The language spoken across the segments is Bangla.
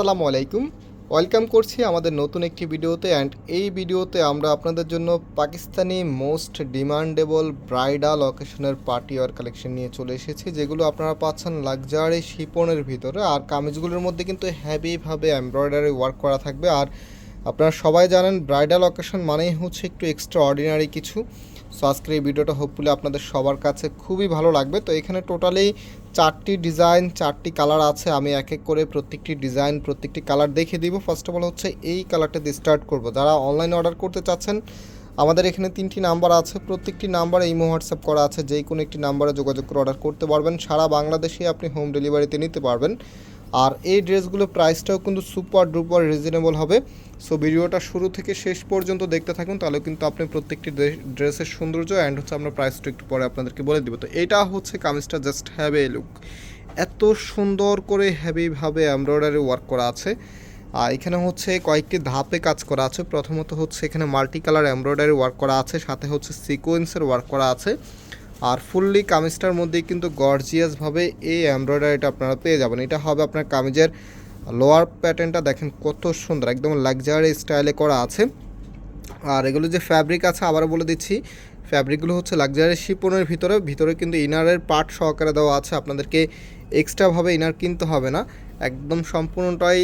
আসসালামু আলাইকুম। ওয়েলকাম করছি আমাদের নতুন একটি ভিডিওতে অ্যান্ড এই ভিডিওতে আমরা আপনাদের জন্য পাকিস্তানি মোস্ট ডিমান্ডেবল ব্রাইডাল অকেশনের পার্টি ওয়ার কালেকশন নিয়ে চলে এসেছি, যেগুলো আপনারা পাচ্ছেন লাক্সারি শিপনের ভিতরে আর কামিজগুলোর মধ্যে কিন্তু হ্যাভিভাবে এমব্রয়ডারি ওয়ার্ক করা থাকবে আর আপনারা সবাই জানেন ব্রাইডাল অকেশন মানেই হচ্ছে একটু এক্সট্রা অর্ডিনারি কিছু। সো আজকের এই ভিডিওটা হোপফুলি আপনাদের সবার কাছে খুবই ভালো লাগবে। তো এখানে টোটালি চারটি ডিজাইন চারটি কালার আছে। আমি এক এক করে প্রত্যেকটি ডিজাইন প্রত্যেকটি কালার দেখে দিব। ফার্স্ট অফ অল হচ্ছে এই কালারটা দিয়ে স্টার্ট করব। যারা অনলাইনে অর্ডার করতে চাচ্ছেন, আমাদের এখানে তিনটি নাম্বার আছে। প্রত্যেকটি নাম্বারে ইমো হোয়াটসঅ্যাপ করা আছে। যেই কোনো একটি নাম্বারে যোগাযোগ করে অর্ডার করতে পারবেন। সারা বাংলাদেশে আপনি হোম ডেলিভারিতে নিতে পারবেন। আর এই ড্রেসগুলো প্রাইসটাও কিন্তু সুপার ডুপার রিজনেবল হবে। সো ভিডিওটা শুরু থেকে শেষ পর্যন্ত দেখতে থাকুন তাহলে কিন্তু আপনি প্রত্যেকটি ড্রেসের সৌন্দর্য অ্যান্ড হচ্ছে আমরা প্রাইসটা একটু পরে আপনাদেরকে বলে দিব। তো এটা হচ্ছে কামিজটা জাস্ট হ্যাভ এ লুক এত সুন্দর করে হ্যাভিভাবে এমব্রয়ডারি ওয়ার্ক করা আছে। আর এখানে হচ্ছে কয়েকটি ধাপে কাজ করা আছে। প্রথমত হচ্ছে এখানে মাল্টি কালার এমব্রয়ডারি ওয়ার্ক করা আছে, সাথে হচ্ছে সিকোয়েন্সের ওয়ার্ক করা আছে। আর ফুললি কামিজটার মধ্যেই কিন্তু গর্জিয়াসভাবে এই এমব্রয়ডারিটা আপনারা পেয়ে যাবেন। এটা হবে আপনার কামিজের লোয়ার প্যাটার্নটা দেখেন কত সুন্দর, একদম লাক্সারি স্টাইলে করা আছে। আর এগুলো যে ফ্যাব্রিক আছে, আবারও বলে দিচ্ছি ফ্যাব্রিকগুলো হচ্ছে লাক্সারি শিপনের ভিতরে। ভিতরে কিন্তু ইনারের পার্ট সহকারে দেওয়া আছে। আপনাদেরকে এক্সট্রাভাবে ইনার কিনতে হবে না। একদম সম্পূর্ণটাই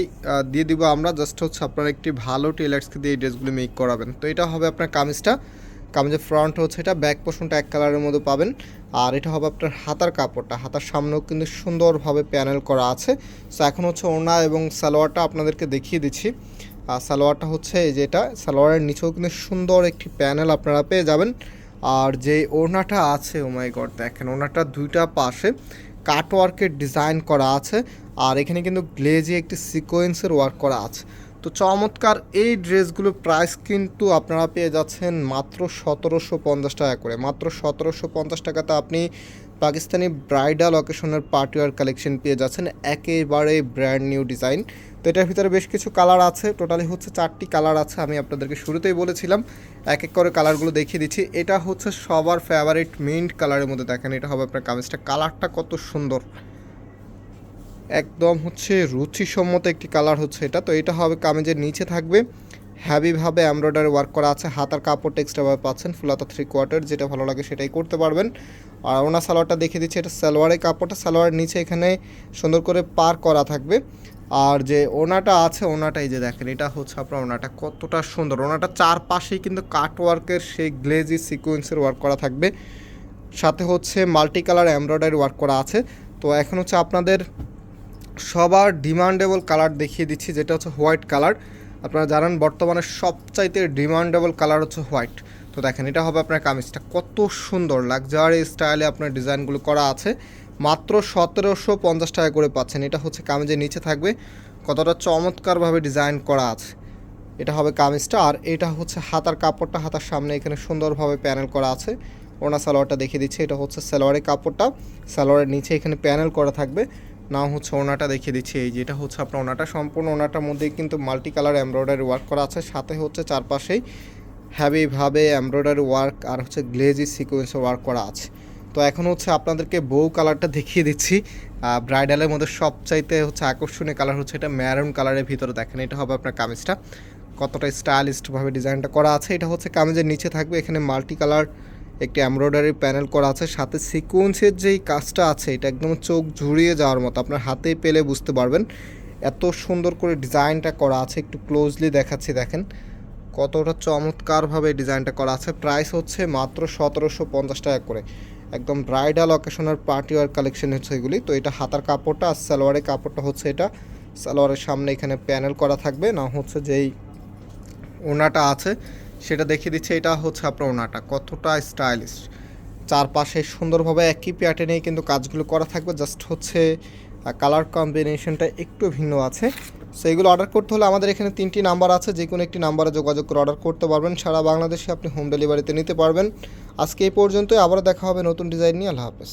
দিয়ে দিব আমরা। জাস্ট হচ্ছে আপনারা একটি ভালো টেলার্সকে দিয়ে এই ড্রেসগুলো মেক করাবেন। তো এটা হবে আপনার কামিজটা। কামিজের ফ্রন্ট হচ্ছে এটা ব্যাক পোর্শনটা এক কালারের মধ্যে পাবেন। আর এটা হবে আপনার হাতার কাপড়টা। হাতার সামনেও কিন্তু সুন্দরভাবে প্যানেল করা আছে। সো এখন হচ্ছে ওনা এবং সালোয়ারটা আপনাদেরকে দেখিয়ে দিচ্ছি। আর সালোয়ারটা হচ্ছে এই যে এটা। সালোয়ারের নিচেও কিন্তু সুন্দর একটি প্যানেল আপনারা পেয়ে যাবেন। আর যে ওড়নাটা আছে ও মাই গড দেখেন, ওড়নাটা দুইটা পাশে কাটওয়ার্কের ডিজাইন করা আছে। আর এখানে কিন্তু গ্লেজে একটি সিকোয়েন্সের ওয়ার্ক করা আছে। তো চমৎকার এই ড্রেসগুলোর প্রাইস কিন্তু আপনারা পেয়ে যাচ্ছেন মাত্র সতেরোশো পঞ্চাশ টাকা করে। মাত্র সতেরোশো পঞ্চাশ টাকাতে আপনি পাকিস্তানি ব্রাইডাল অকেশনের পার্টিওয়ার কালেকশন পেয়ে যাচ্ছেন। একেবারে ব্র্যান্ড নিউ ডিজাইন তো এটার ভিতরে বেশ কিছু কালার আছে। টোটালি হচ্ছে চারটি কালার আছে, আমি আপনাদেরকে শুরুতেই বলেছিলাম। এক এক করে কালারগুলো দেখিয়ে দিচ্ছি। এটা হচ্ছে সবার ফেভারিট মিন্ট কালারের মধ্যে দেখেন, এটা হবে আপনার কামিজটা। কালারটা কত সুন্দর। একদম হচ্ছে রুচিসম্মত একটি কালার হচ্ছে এটা। তো এটা হবে কামেজের নিচে থাকবে। হ্যাভিভাবে এমব্রয়ডারি ওয়ার্ক করা আছে। হাতার কাপড় এক্সট্রাভাবে পাচ্ছেন। ফুলাতা থ্রি কোয়ার্টার যেটা ভালো লাগে সেটাই করতে পারবেন। আর ওনা সালোয়ারটা দেখিয়ে দিচ্ছি, এটা সালোয়ারের কাপড়টা। সালোয়ারের নিচে এখানে সুন্দর করে পার করা থাকবে। আর যে ওনাটা আছে ওনাটাই যে দেখেন, এটা হচ্ছে আপনার ওনাটা কতটা সুন্দর। ওনাটা চারপাশেই কিন্তু কাট ওয়ার্কের সেই গ্লেজি সিকোয়েন্সের ওয়ার্ক করা থাকবে। সাথে হচ্ছে মাল্টি কালার এমব্রয়ডারি ওয়ার্ক করা আছে। তো এখন হচ্ছে আপনাদের সবার ডিমান্ডেবল কালার দেখিয়ে দিচ্ছি, যেটা হচ্ছে হোয়াইট কালার আপনারা জানেন বর্তমানে সবচাইতে ডিমান্ডেবল কালার হচ্ছে হোয়াইট তো দেখেন, এটা হবে আপনার কামিজটা। কত সুন্দর লাক্সারি স্টাইলে আপনার ডিজাইনগুলো করা আছে। মাত্র সতেরোশো পঞ্চাশ টাকা করে পাচ্ছেন। এটা হচ্ছে কামিজের নিচে থাকবে। কতটা চমৎকারভাবে ডিজাইন করা আছে। এটা হবে কামিজটা। আর এটা হচ্ছে হাতার কাপড়টা হাতার সামনে এখানে সুন্দরভাবে প্যানেল করা আছে। ওনা সালোয়ারটা দেখিয়ে দিচ্ছি। এটা হচ্ছে সালোয়ারের কাপড়টা। সালোয়ারের নিচে এখানে প্যানেল করা থাকবে। না হচ্ছে ওনাটা, দেখিয়ে দিচ্ছি। এই যে এটা হচ্ছে আপনার ওনাটা, সম্পূর্ণ ওনাটার মধ্যে কিন্তু মাল্টি কালার এমব্রয়ডারি ওয়ার্ক করা আছে। সাথে হচ্ছে চারপাশেই হ্যাভিভাবে এমব্রয়ডারি ওয়ার্ক আর হচ্ছে গ্লেজি সিকোয়েন্সের ওয়ার্ক করা আছে। তো এখন হচ্ছে আপনাদেরকে বউ কালারটা দেখিয়ে দিচ্ছি। ব্রাইডালের মধ্যে সবচাইতে হচ্ছে আকর্ষণীয় কালার হচ্ছে এটা ম্যারুন কালারের ভিতরে দেখেন, এটা হবে আপনার কামিজটা। কতটা স্টাইলিস্টভাবে ডিজাইনটা করা আছে। এটা হচ্ছে কামিজের নিচে থাকবে, এখানে মাল্টি কালার একটি এমব্রয়ডারি প্যানেল করা আছে, সাথে সিকোয়েন্সের যেই কাজটা আছে, এটা একদম চোখ ঝুরিয়ে যাওয়ার মতো। আপনার হাতে পেলে বুঝতে পারবেন এত সুন্দর করে ডিজাইনটা করা আছে, একটু ক্লোজলি দেখাচ্ছি, দেখেন। কতটা চমৎকারভাবে ডিজাইনটা করা আছে। প্রাইস হচ্ছে মাত্র সতেরোশো পঞ্চাশ টাকা করে। একদম ব্রাইডাল অকেশনের পার্টি ওয়ার কালেকশন হচ্ছে এগুলি। তো এটা হাতার কাপড়টা আর সালোয়ারের কাপড়টা হচ্ছে এটা। সালোয়ারের সামনে এখানে প্যানেল করা থাকবে। না হচ্ছে যেই ওনাটা আছে। সেটা দেখিয়ে দিচ্ছে, এটা হচ্ছে আপনার ওনাটা। কতটা স্টাইলিশ চারপাশে সুন্দরভাবে একই প্যাটার্নেই কিন্তু কাজগুলো করা থাকবে জাস্ট হচ্ছে কালার কম্বিনেশনটা একটু ভিন্ন আছে। সো এগুলো অর্ডার করতে হলে আমাদের এখানে তিনটি নাম্বার আছে যে কোনো একটি নাম্বারে যোগাযোগ করে অর্ডার করতে পারবেন। সারা বাংলাদেশে আপনি হোম ডেলিভারিতে নিতে পারবেন। আজকে এই পর্যন্তই আবার দেখা হবে নতুন ডিজাইন নিয়ে। আল্লাহ হাফেজ।